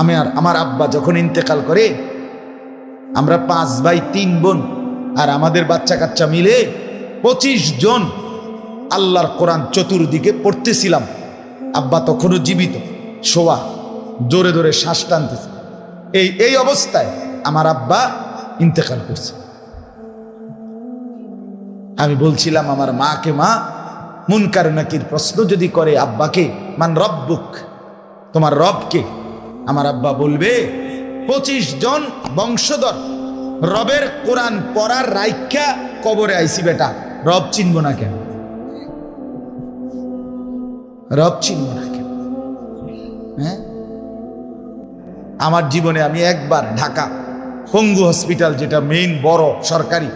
আমি আর আমার আব্বা যখন ইন্তেকাল করে, আমরা পাঁচ ভাই, তিন বোন আর আমাদের বাচ্চা কাচ্চা মিলে পঁচিশ জন আল্লাহর কোরআন চতুর্দিকে পড়তেছিলাম। আব্বা তখনও জীবিত, শোয়া, জোরে জোরে শ্বাস টানতেছে। এই এই অবস্থায় আমার আব্বা ইন্তেকাল করছে। আমি বলছিলাম, আমার মাকে মা, মুনকার নাকির প্রশ্ন যদি করে আব্বাকে, মান রব্বুক, তোমার রবকে আমার আব্বা বলবে, পঁচিশ জন বংশধর, রবের কোরআন পড়ার রাইখা কবরে আইসি বেটা। রব চিনব না কেন? রব চিনব না কেন? হ্যাঁ? আমার জীবনে আমি একবার ঢাকা পঙ্গু হসপিটাল, যেটা মেইন বড় সরকারি,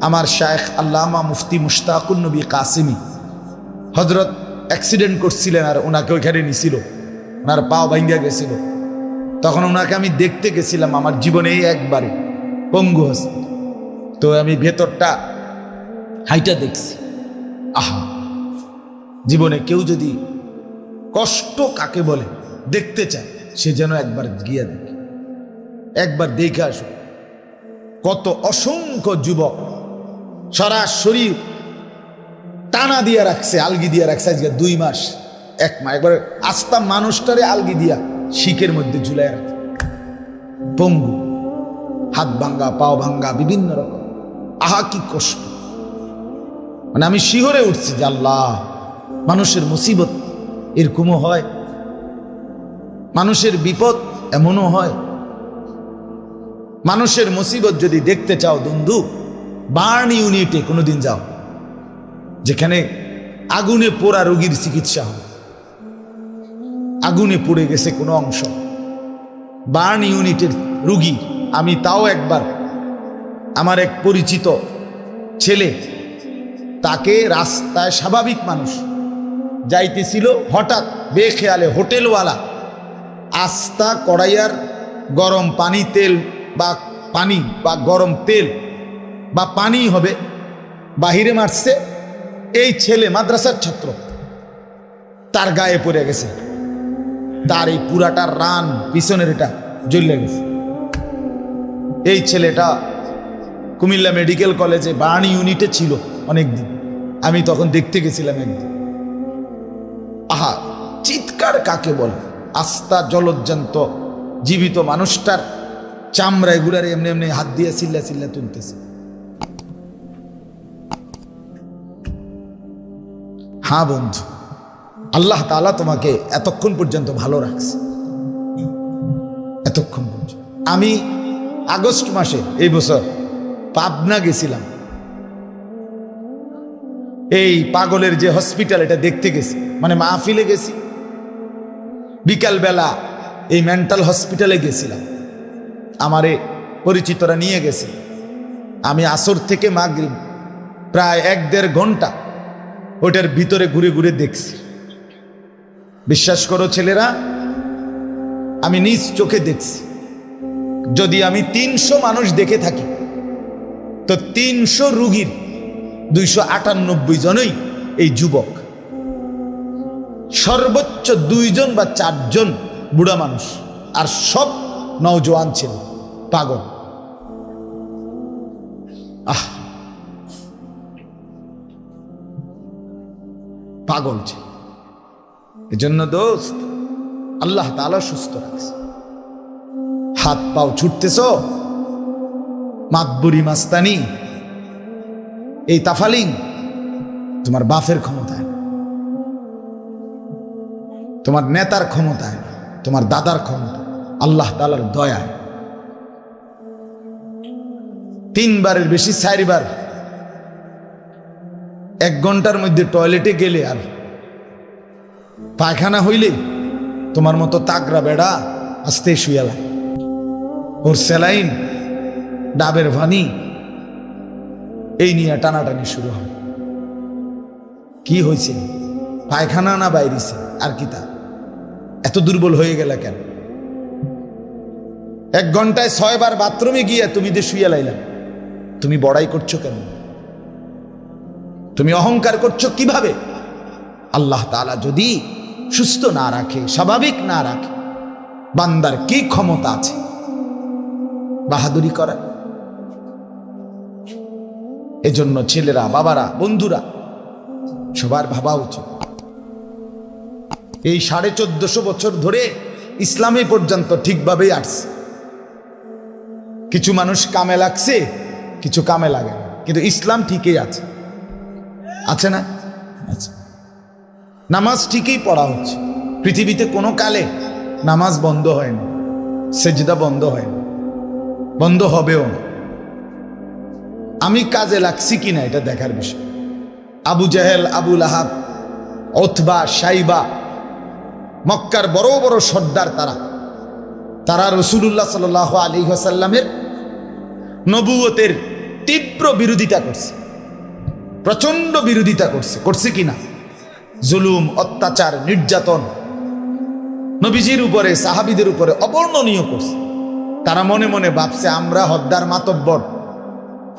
আমার শায়েখ আল্লামা মুফতি মুশতাকুন নবী কাসিমি হজরত অ্যাক্সিডেন্ট করছিলেন আর ওনাকে ওইখানে নিছিল। ওনার পাও ভাঙ্গা গেছিল। তখন ওনাকে আমি দেখতে গেছিলাম, আমার জীবনে একবারে। পঙ্গু হসপিটাল তো আমি ভেতরটা হাইটা দেখছি। আহা! জীবনে কেউ যদি কষ্ট কাকে বলে দেখতে চায়, সে যেন একবার গিয়ে দেখে। একবার দেখে আসো কত অসংখ্য যুবক সরাসরি টানা দিয়ে রাখছে, আলগি দিয়ে রাখছে, আজকে দুই মাস এক মাস একবার আস্তা মানুষটারে আলগি দিয়া শিখের মধ্যে ঝুলাই রাখছে পঙ্গু, হাত ভাঙ্গা, পাও ভাঙ্গা, বিভিন্ন রকম। আহা, কি কষ্ট। মানে আমি শিহরে উঠছি যে আল্লাহ, মানুষের মুসিবত এরকমও হয়, মানুষের বিপদ এমনও হয়। মানুষের মুসিবত যদি দেখতে চাও বন্ধু, বার্ন ইউনিটে কোনোদিন যাও, যেখানে আগুনে পোড়া রোগীর চিকিৎসা হয়। আগুনে পড়ে গেছে কোনো অংশ। বার্ন ইউনিটের রুগী, আমি তাও একবার। আমার এক পরিচিত ছেলে, তাকে রাস্তায় স্বাভাবিক মানুষ যাইতেছিল, হঠাৎ বেখেয়ালে হোটেলওয়ালা, আস্তা কড়াইয়ার গরম পানি তেল বা পানি বা গরম তেল বা পানি হবে, বাহিরে মারছে, এই ছেলে মাদ্রাসার ছাত্র, তার গায়ে পড়ে গেছে। তার এই পুরাটা রান পিছনের এটা জ্বলে গেছে। এই ছেলেটা কুমিল্লা মেডিকেল কলেজে বার্ন ইউনিটে ছিল অনেকদিন। আমি তখন দেখতে গেছিলাম একদিন। আহা, চিৎকার কাকে বলে? আস্থা জলজ্জান্ত, জীবিত মানুষটার চামড়া এগুলার এমনি এমনি হাত দিয়ে চিল্লা চিল্লা তুলতেছে। হ্যাঁ বন্ধু আল্লাহ তালা তোমাকে এতক্ষণ পর্যন্ত ভালো রাখছে। এতক্ষণ পর্যন্ত। আমি আগস্ট মাসে, এই বছর পাবনা গেছিলাম। এই পাগলের যে হসপিটাল, এটা দেখতে গেছি। মানে মাহফিলে গেছি। বিকালবেলা এই মেন্টাল হসপিটালে গেছিলাম। আমারে পরিচিতরা নিয়ে গেছে। আমি আসর থেকে মাগরিব, প্রায় এক দেড় ঘণ্টা ওটার ভিতরে ঘুরে ঘুরে দেখছি। বিশ্বাস করো ছেলেরা, আমি নিজ চোখে দেখছি। যদি আমি তিনশো মানুষ দেখে থাকি, তো তিনশো রুগীর দুইশো আটানব্বই জনই এই যুবক। সর্বোচ্চ দুইজন বা চারজন বুড়া মানুষ, আর সব নওজোয়ান ছিল, পাগল। আহ! পাগল ছিল। এজন্য দোস্ত, আল্লাহ তালা সুস্থ রাখছে। হাত পাও ছুটতেছ মাতবুরি মাস্তানি, এই তাফালিং তোমার বাফের ক্ষমতায় তোমার নেতার ক্ষমতায় তোমার দাদার ক্ষমতা আল্লাহ তালার দয়ায়। তিনবারের বেশি, চারিবার। এক ঘণ্টার মধ্যে টয়লেটে গেলে আর পায়খানা হইলে তোমার মতো তাগরা বেড়া আস্তে শুয়ালা ওর স্যালাইন, ডাবের ভানি, এই নিয়ে টানাটানি শুরু হয়। কি হয়েছে পায়খানা না বাইরিছে? আর কি তা? এত দুর্বল হয়ে গেল কেন? এক ঘন্টায় ছয়বার বাথরুমে গিয়ে তুমি যে শুয়ে লাইলাম তুমি বড়াই করছ কেন? তুমি অহংকার করছ কীভাবে? আল্লাহ তালা যদি সুস্থ না রাখে, স্বাভাবিক না রাখে। বান্দার কি ক্ষমতা আছে? বাহাদুরি করার এজন্য ছেলেরা, বাবারা, বন্ধুরা, সবার ভাবা উচিত। এই সাড়ে চোদ্দশো বছর ধরে ইসলামে পর্যন্ত ঠিকভাবেই আসছে। কিছু মানুষ কামে লাগছে, কিছু কামে লাগে না। কিন্তু ইসলাম ঠিকই আছে। আছে না? আছে। নামাজ ঠিকই পড়া হচ্ছে। পৃথিবীতে কোনো কালে নামাজ বন্ধ হয়নি সেজদা বন্ধ হয়নি বন্ধ হবেও না। আমি কাজে লাগছি কি না এটা দেখার বিষয়। আবু জাহেল আবুল আহাব অথবা সাইবা, মক্কার বড় বড় সর্দার তারা। তারা রসুল্লাহ সাল আলী হাসাল্লামের নবুয়তের তীব্র বিরোধিতা করছে প্রচণ্ড বিরোধিতা করছে। করছে কিনা? জুলুম, অত্যাচার, নির্যাতন। নবীজির উপরে, সাহাবিদের উপরে অবর্ণনীয় করছে তারা মনে মনে ভাবছে, আমরা হদ্দার মাতব্বর।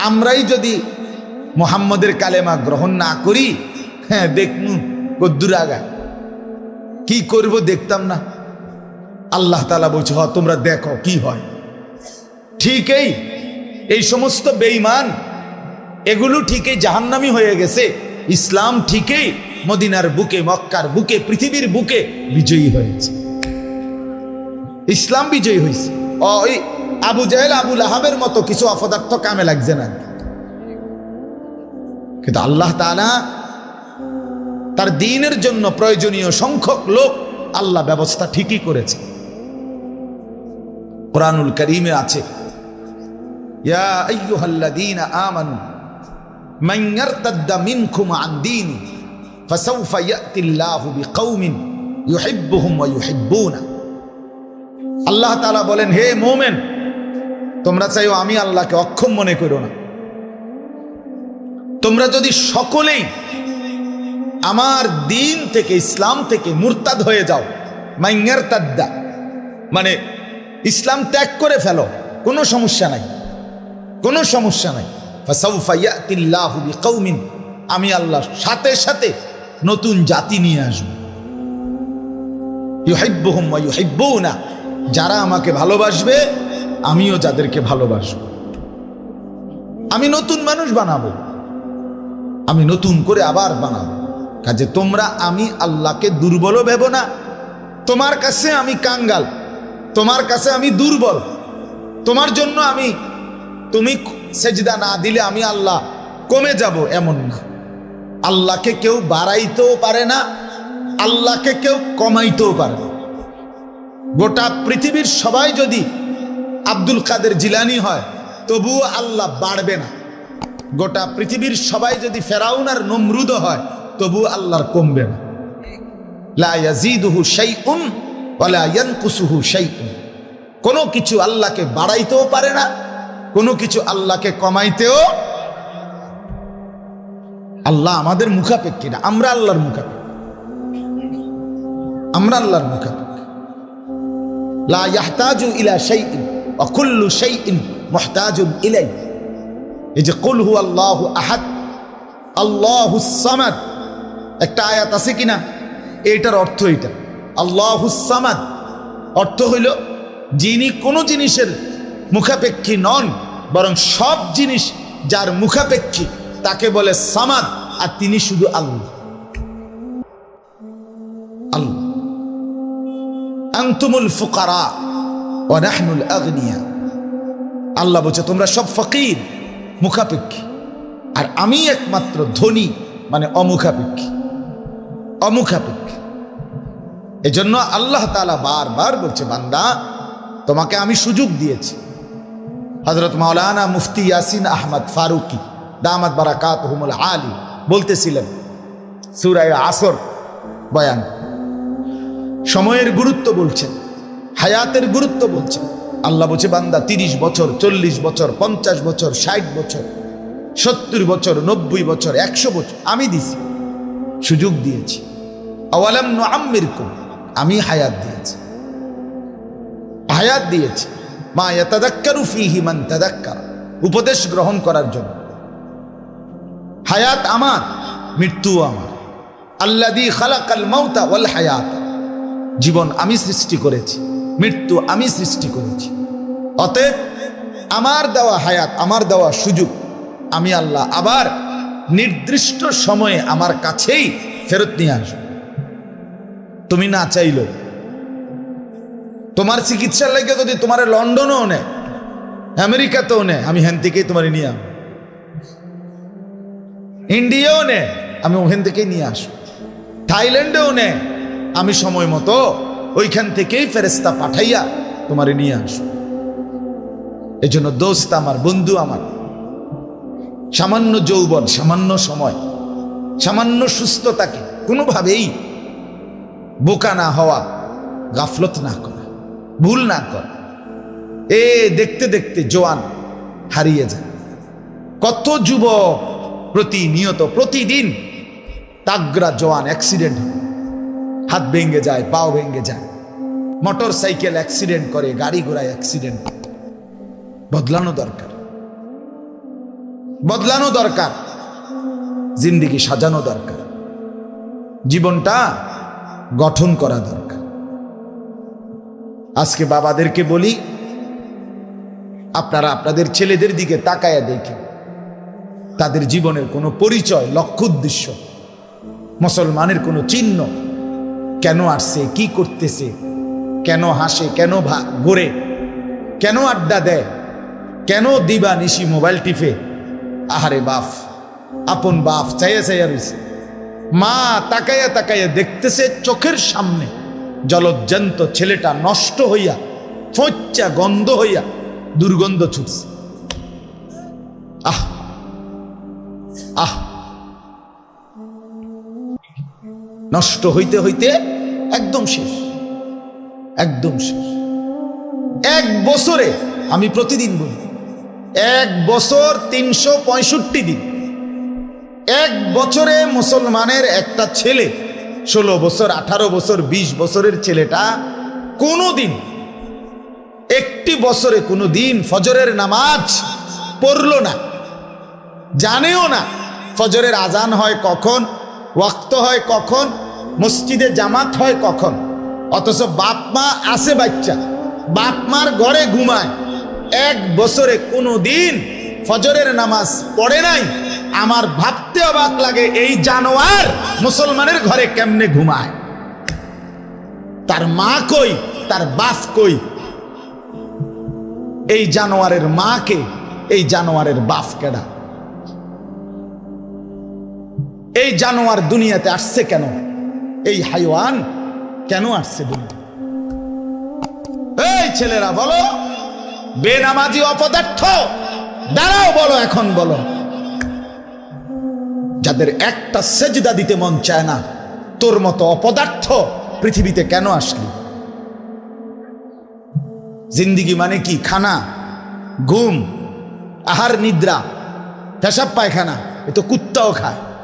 আমরাই যদি মোহাম্মদের কালেমা গ্রহণ না করি হ্যাঁ দেখনু, কদ্দুর আগা কি করব দেখতাম না। আল্লাহ তালা বলছে, হ, তোমরা দেখো কি হয়। ঠিকই এই সমস্ত বেইমান এগুলো ঠিকই জাহান্নামি হয়ে গেছে। ইসলাম ঠিকই মদিনার বুকে, মক্কার বুকে, পৃথিবীর বুকে বিজয়ী হয়েছে। ইসলাম বিজয়ী হয়েছে। ওই আবু জাহেল আবুল আহাবের মতো কিছু অপদার্থ কামে লাগছে না। কিন্তু আল্লাহ তাআলা তার দিনের জন্য প্রয়োজনীয় সংখ্যক লোক আল্লাহ ব্যবস্থা ঠিকই করেছে। কোরআনুল করিমে আছে, ইয়া আমানু, মান ইয়ারতাদ্দা মিনকুম আন ফাসাউফা ইয়াতিল্লাহু বিকাউমিন ইউহিব্বুহুম ওয়া ইউহিব্বুনা আল্লাহ তাআলা বলেন, হে মুমিন, তোমরা চাইও আমি আল্লাহকে অক্ষম মনে করো না। তোমরা যদি সকলেই আমার দিন থেকে, ইসলাম থেকে মুরতাদ হয়ে যাও মাইঙ্গার তাদ্দা মানে ইসলাম ত্যাগ করে ফেলো, কোনো সমস্যা নাই, কোনো সমস্যা নাই। আমি আল্লাহ সাথে সাথে নতুন জাতি নিয়ে আসব। ইউহিব্বুহুম ওয়া ইউহিব্বুনা। যারা আমাকে ভালোবাসবে, আমিও যাদেরকে ভালোবাসব। আমি নতুন মানুষ বানাবো। আমি নতুন করে আবার বানাবো। কাজে তোমরা আমি আল্লাহকে দুর্বলও ভেব না। তোমার কাছে আমি কাঙ্গাল। তোমার কাছে আমি দুর্বল। তোমার জন্য আমি তুমি সেজদা না দিলে আমি আল্লাহ কমে যাব এমন না। আল্লাহকে কেউ বাড়াইতেও পারে না, আল্লাহকে কেউ কমাইতেও পারে না। গোটা পৃথিবীর সবাই যদি আব্দুল কাদের জিলানি হয়, তবুও আল্লাহ বাড়বে না। গোটা পৃথিবীর সবাই যদি ফেরাউন আর নমরুদ হয় তবু আল্লাহর কমবে না। কোনো কিছু আল্লাহকে বাড়াইতেও পারে না, কোনো কিছু আল্লাহকে কমাইতেও আল্লাহ আমাদের মুখাপেক্ষী না, আমরা আল্লাহর মুখাপেক্ষী। আমরা আল্লাহর মুখাপেক্ষী। লা ইয়াহতাজু ইলা শাইইন ওয়া কুল্লু শাইইন মুহতাজুন ইলাই এই যে কুল হু আল্লাহু আহাদ, আল্লাহু সামাদ। একটা আয়াত আছে কিনা? এইটার অর্থ এটা আল্লাহুসামাদ অর্থ হইল যিনি কোনো জিনিসের মুখাপেক্ষী নন, বরং সব জিনিস যার মুখাপেক্ষী, তাকে বলে সামাদ। আর তিনি শুধু আল্লাহ। আল্লাহ। আন্তুমুল ফুকারা ও নাহনুল আগনিয়া। আল্লাহ বলছে, তোমরা সব ফকির, মুখাপেক্ষী। আর আমি একমাত্র ধনী মানে অমুখাপেক্ষী। অমুখাপেক্ষী। এজন্য আল্লাহ তালা বারবার বলছে, বান্দা, তোমাকে আমি সুযোগ দিয়েছি। হজরত মাওলানা মুফতি ইয়াসিন আহমদ ফারুকি, দামাত বারাকাত হুমুল আলী। বলতেছিলেন, সুরায় আসর বয়ান। সময়ের গুরুত্ব বলছেন, হায়াতের গুরুত্ব বলছেন। আল্লাহ বলছে, বান্দা, তিরিশ বছর, চল্লিশ বছর, পঞ্চাশ বছর, ষাট বছর, সত্তর বছর, নব্বই বছর, একশো বছর, আমি দিছি, সুযোগ দিয়েছি। আওয়ালাম আম্মির কুম আমি হায়াত দিয়েছি। হায়াত দিয়েছি। মা ইয়াতাদাক্কারু ফিহি মান তাদাক্কার, উপদেশ গ্রহণ করার জন্য। হায়াত আমার মৃত্যু আমার। আল্লাদি খালাকাল মাউতা ওয়াল হায়াত। জীবন আমি সৃষ্টি করেছি, মৃত্যু আমি সৃষ্টি করেছি। অতএব আমার দেওয়া হায়াত, আমার দেওয়া সুযোগ, আমি আল্লাহ আবার নির্দিষ্ট সময়ে আমার কাছেই ফেরত নিয়ে আসব। তুমি না চাইলো তোমার চিকিৎসার লাগে যদি তোমার লন্ডনও নেয়, আমেরিকাতেও নেয়, আমি হ্যান থেকেই তোমার নিয়ে আসব। ইন্ডিয়াও নেয় আমি ওখান থেকেই নিয়ে আসব। থাইল্যান্ডেও নেয় আমি সময় মতো ওইখান থেকেই ফেরেস্তা পাঠাইয়া তোমারে নিয়ে আসব। এই জন্য দোস্ত আমার, বন্ধু আমার, সামান্য যৌবন, সামান্য সময়, সামান্য সুস্থতাকে কোনোভাবেই বোকা না হওয়া, গাফলত না করা, ভুল না করা, এ দেখতে দেখতে জোয়ান হারিয়ে যায়। কত যুবক প্রতিনিয়ত, প্রতিদিন তাগরা জওয়ান অ্যাক্সিডেন্ট হাত ভেঙে যায়, পাও ভেঙে যায়। মোটর সাইকেল অ্যাক্সিডেন্ট করে, গাড়ি ঘোড়ায় অ্যাক্সিডেন্ট বদলানো দরকার। বদলানো দরকার। জিন্দিগি সাজানো দরকার। জীবনটা গঠন করা দরকার। আজকে বাবাদেরকে বলি, আপনারা আপনাদের ছেলেদের দিকে তাকায়া দেখেন। তাদের জীবনের কোনো পরিচয়, লক্ষ্য উদ্দেশ্য, মুসলমানের কোনো চিহ্ন, কেন আসছে, কি করতেছে, কেন হাসে, কেন ভা, ঘোরে, কেন আড্ডা দেয়, কেন দিবা নিশি মোবাইল টিপে, আহারে বাফ আপন বাফ চাইয়া চাইয়া রয়েছে মা তাকাইয়া তাকাইয়া দেখতেছে চোখের সামনে, জলজ্জান্ত ছেলেটা নষ্ট হইয়া, ফচ্চা গন্ধ হইয়া দুর্গন্ধ ছুটছে। আহ! আহ। নষ্ট হইতে হইতে একদম শেষ। একদম শেষ। এক বছরে, আমি প্রতিদিন বলি, এক বছর তিনশো পঁয়ষট্টি দিন। এক বছরে মুসলমানের একটা ছেলে, ষোলো বছর, আঠারো বছর ২০ বছরের ছেলেটা কোনো দিন একটি বছরে কোনো দিন ফজরের নামাজ পড়ল না, জানেও না ফজরের আজান হয় কখন? ওয়াক্ত হয় কখন? মসজিদে জামাত হয় কখন? অথচ বাপ মা আসে বাচ্চা। বাপ মার ঘরে ঘুমায়। এক বছরে কোনো দিন ফজরের নামাজ পড়ে নাই। আমার ভাবতে অবাক লাগে, এই জানোয়ার মুসলমানের ঘরে কেমনে ঘুমায়? তার মা কই? তার বাপ কই? এই জানোয়ারের মাকে এই জানোয়ারের বাপ কেডা? এই জানোয়ার দুনিয়াতে আসছে কেন? এই হাইওয়ান কেন আসছে এই ছেলেরা, বলো। বেনামাজি অপদার্থ। দাঁড়াও, বলো এখন, বলো। যাদের একটা সেজদা দিতে মন চায় না, তোর মতো অপদার্থ পৃথিবীতে কেন আসলি? জিন্দিগি মানে কি? খানা, ঘুম, আহার, নিদ্রা, পেশাব পায়খানা, এ তো কুত্তাও খায়।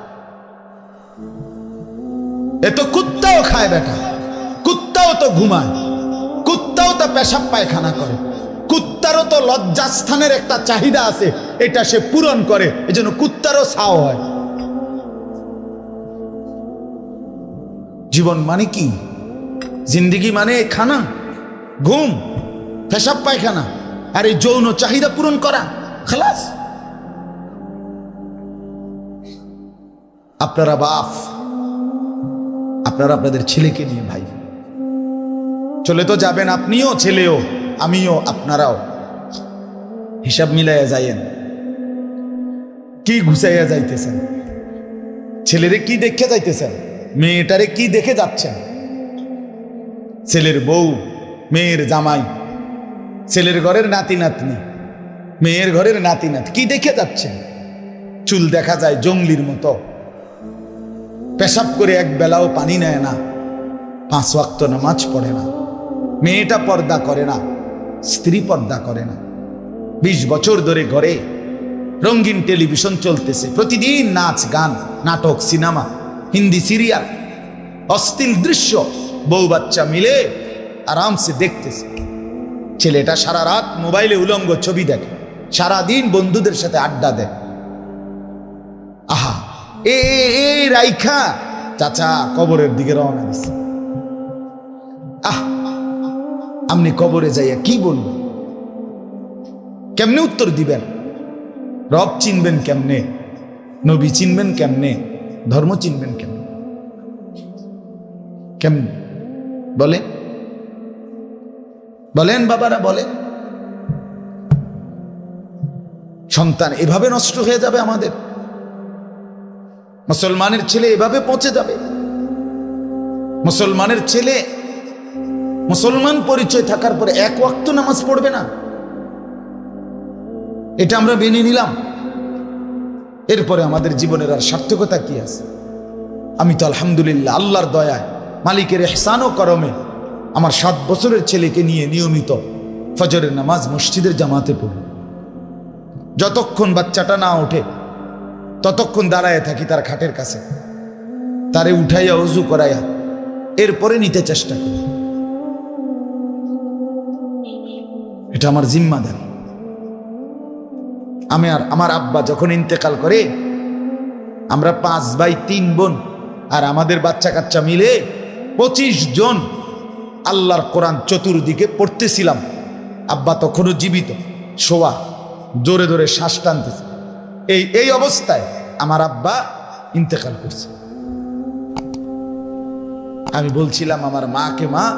এ তো কুত্তাও খায় বেটা। কুত্তাও তো ঘুমায়। কুত্তাও তো পেশাব পায়খানা করে। কুত্তারও তো লজ্জাস্থানের একটা চাহিদা আছে, এটা সে পূরণ করে, এজন্য কুত্তারও ছাও হয়। জীবন মানে কি? জিন্দিগি মানে খানা, ঘুম, পেশাব পায়খানা, আর এই যৌন চাহিদা পূরণ করা, খালাস। আপনারা বাপ আপনারা আপনাদের ছেলেকে নিয়ে ভাই। চলে তো যাবেন আপনিও, ছেলেও, আমিও, আপনারাও। হিসাব মিলাইয়া যাইয়েন। কি ঘুষাইয়া যাইতেছেন? ছেলেরে কি দেখে যাইতেছেন? মেয়েটারে কি দেখে যাচ্ছেন? ছেলের বউ, মেয়ের জামাই, ছেলের ঘরের নাতি নাতনি, মেয়ের ঘরের নাতি নাত কি দেখে যাচ্ছেন? চুল দেখা যায় জঙ্গলির মতো। পেশাব করে এক বেলাও পানি নেয় না। পাঁচ ওয়াক্ত নামাজ পড়ে না। মেয়েটা পর্দা করে না, স্ত্রী পর্দা করে না। বিশ বছর ধরে ঘরে রঙিন টেলিভিশন চলতেছে। প্রতিদিন নাচ, গান, নাটক, সিনেমা, হিন্দি সিরিয়াল অস্থির দৃশ্য, বউ বাচ্চা মিলে আরামসে দেখতেছে। ছেলেটা সারা রাত মোবাইলে উলঙ্গ ছবি দেখে, সারাদিন বন্ধুদের সাথে আড্ডা দেয়। আহা এই রাইখা। চাচা কবরের দিকে রওনা দিছে। আহ, আপনি কবরে যাইয়া কি বলবেন? কেমনে উত্তর দিবেন? রব চিনবেন কেমনে? নবী চিনবেন কেমনে? ধর্ম চিনবেন কেমনে? কেমনে? বলে বলেন বাবারা, বলেন। সন্তান এভাবে নষ্ট হয়ে যাবে আমাদের? মুসলমানের ছেলে এভাবে পচে যাবে? মুসলমানের ছেলে মুসলমান পরিচয় থাকার পরে এক ওয়াক্ত নামাজ পড়বে না? এটা আমরা মেনে নিলাম। এরপরে আমাদের জীবনের আর সার্থকতা কি আছে? আমি তো আলহামদুলিল্লাহ আল্লাহর দয়ায়, মালিকের এহসান ও করমে আমার সাত বছরের ছেলেকে নিয়ে নিয়মিত ফজরের নামাজ মসজিদের জামাতে পড়ি। যতক্ষণ বাচ্চাটা না ওঠে ততক্ষণ দাঁড়ায় থাকি তার খাটের কাছে। তারে উঠাইয়া অজু করাইয়া এরপরে নিতে চেষ্টা করি। এটা আমার জিম্মাদারি। আমি আর আমার আব্বা যখন ইন্তেকাল করে, আমরা পাঁচ ভাই, তিন বোন আর আমাদের বাচ্চা কাচ্চা মিলে পঁচিশ জন আল্লাহর কোরআন চতুর্দিকে পড়তেছিলাম। আব্বা তখনও জীবিত, শোয়া জোরে জোরে শ্বাস টানতেছে। এই এই অবস্থায় আমার আব্বা ইন্তেকাল করছে। আমি বলছিলাম, আমার মাকে মা,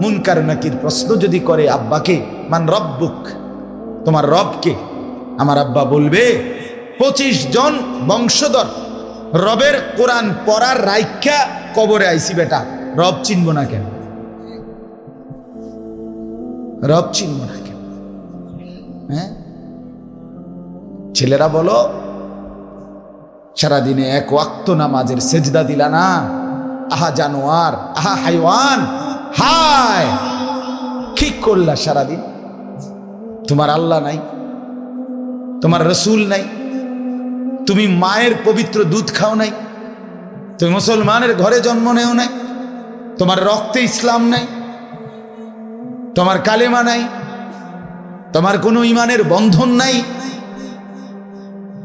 মুনকার নাকির প্রশ্ন যদি করে আব্বাকে, মান রব্বুক, তোমার রবকে? আমার আব্বা বলবে, পঁচিশ জন বংশধর রবের কোরআন পড়ার রাইখা কবরে আইসি বেটা, রব চিনব না কেন? রব চিনব না কেন? হ্যাঁ? ছেলেরা বলো, সারাদিনে এক ওয়াক্ত নামাজের সেজদা দিলা না? আহা জানোয়ার, আহা হাইওয়ান, হায়! কি করলা সারাদিন? তোমার আল্লাহ নাই, তোমার রসুল নাই, তুমি মায়ের পবিত্র দুধ খাও নাই, তুমি মুসলমানের ঘরে জন্ম নেও নাই, তোমার রক্তে ইসলাম নাই, তোমার কালেমা নাই, তোমার কোনো ইমানের বন্ধন নাই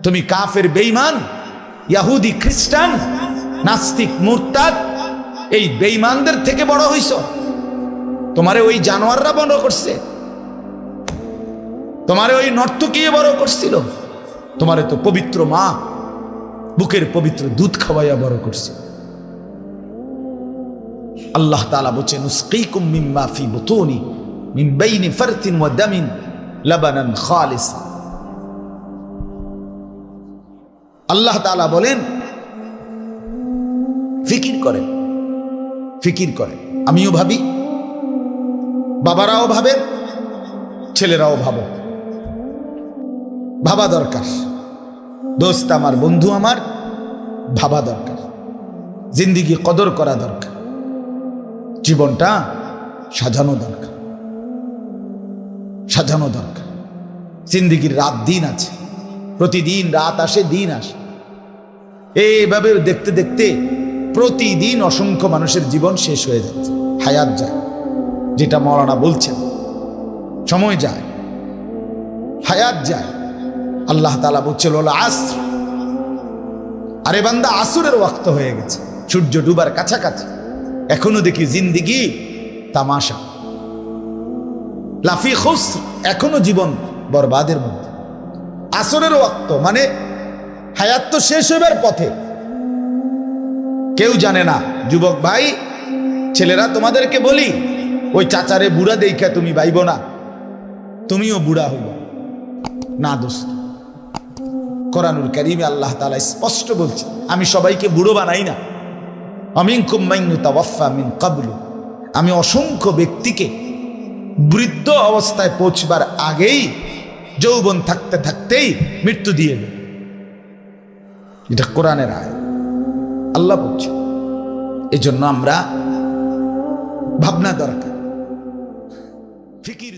তুমি কাফের বেইমান ইয়াহুদি খ্রিস্টান, নাস্তিক মুরতাদ, এই বেইমানদের থেকে বড় হইছ। তোমারে ওই জানোয়াররা বড় করছে। তোমারে ওই নর্তকীয় বড় করছিল। তোমারে তো পবিত্র মা বুকের পবিত্র দুধ খাওয়াইয়া বড় করছে। আল্লাহ তাআলা বলছেন উসকিকুম মিম্মা ফি বুতুনি মিন বাইনি ফারতিন ওয়া দামিন লাবানান খালিসা আল্লাহ তাআলা বলেন, ফিকির করেন ফিকির করেন। আমিও ভাবি, বাবারাও ভাবেন, ছেলেরাও ভাবো ভাবা দরকার। দোস্ত আমার, বন্ধু আমার, ভাবা দরকার। জিন্দিগি কদর করা দরকার। জীবনটা সাজানো দরকার। সাজানো দরকার। জিন্দিগির রাত দিন আছে। প্রতিদিন রাত আসে, দিন আসে। এইভাবে দেখতে দেখতে প্রতিদিন অসংখ্য মানুষের জীবন শেষ হয়ে যাচ্ছে। হায়াত যায়, যেটা মরানা বলছেন। সময় যায়, হায়াত যায়। আল্লাহ তালা বলছিল আসর। আরে বান্দা, আসরের ওয়াক্ত হয়ে গেছে। সূর্য ডুবার কাছাকাছি। এখনও দেখি জিন্দিগি তামাশা। লাফি খুস এখনও জীবন বরবাদের মধ্যে আসরের ওয়াক্ত মানে হায়াত তো শেষ হইবার পথে। কেউ জানে না, যুবক ভাই, ছেলেরা তোমাদেরকে বলি, ওই চাচারে বুড়া দেখা তুমি বাইব না, তুমিও বুড়া হইব। না দোস্ত, কোরআনুল করিমে আল্লাহ তালা স্পষ্ট বলছে, আমি সবাইকে বুড়ো বানাই না। অমিন কুম্মাইনু তাওয়াফা মিন কাবলু আমি অসংখ্য ব্যক্তিকে বৃদ্ধ অবস্থায় পৌঁছবার আগেই যৌবন থাকতে থাকতেই মৃত্যু দিয়ে এটা কোরআনের আয় আল্লাহ বলছে, এজন্য আমরা ভাবনা দরকার। ফিকির